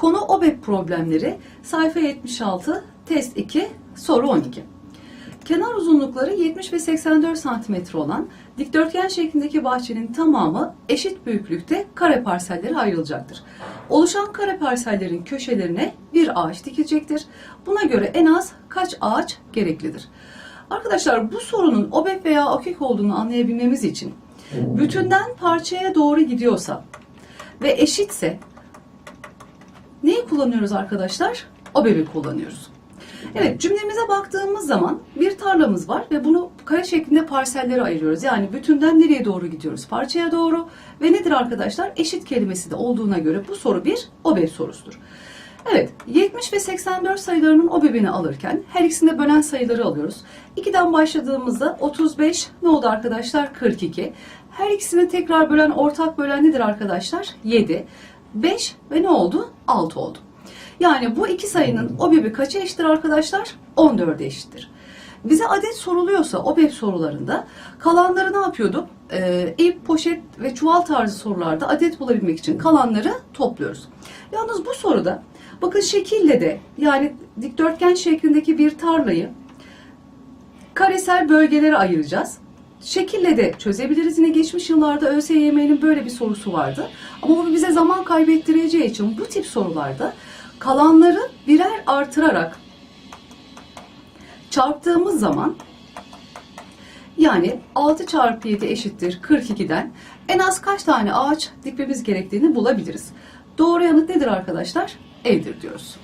Konu OBEP problemleri. Sayfa 76, test 2, soru 12. Kenar uzunlukları 70 ve 84 santimetre olan dikdörtgen şeklindeki bahçenin tamamı eşit büyüklükte kare parsellere ayrılacaktır. Oluşan kare parsellerin köşelerine bir ağaç dikilecektir. Buna göre en az kaç ağaç gereklidir? Arkadaşlar bu sorunun OBEP veya AKİK olduğunu anlayabilmemiz için bütünden parçaya doğru gidiyorsa ve eşitse neyi kullanıyoruz arkadaşlar? OBEP'i kullanıyoruz. Evet cümlemize baktığımız zaman bir tarlamız var ve bunu kare şeklinde parsellere ayırıyoruz. Yani bütünden nereye doğru gidiyoruz? Parçaya doğru ve nedir arkadaşlar? Eşit kelimesi de olduğuna göre bu soru bir OBEP sorusudur. Evet 70 ve 84 sayılarının OBEP'ini alırken her ikisinde bölen sayıları alıyoruz. 2'den başladığımızda 35 ne oldu arkadaşlar? 42. Her ikisini tekrar bölen ortak bölen nedir arkadaşlar? 7. 5 ve ne oldu? 6 oldu. Yani bu iki sayının OBEP'i kaça eşittir arkadaşlar? 14'e eşittir. Bize adet soruluyorsa OBEP sorularında kalanları ne yapıyorduk? Ee, ip, poşet ve çuval tarzı sorularda adet bulabilmek için kalanları topluyoruz. Yalnız bu soruda bakın şekille de yani dikdörtgen şeklindeki bir tarlayı karesel bölgelere ayıracağız. Şekille de çözebiliriz. Yine geçmiş yıllarda ÖSYM'nin böyle bir sorusu vardı. Ama bu bize zaman kaybettireceği için bu tip sorularda kalanları birer artırarak çarptığımız zaman yani 6 çarpı 7 eşittir 42'den en az kaç tane ağaç dikmemiz gerektiğini bulabiliriz. Doğru yanıt nedir arkadaşlar? E'dir diyoruz.